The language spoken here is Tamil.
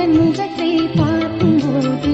இதன் முகத்தை பார்க்கும்போது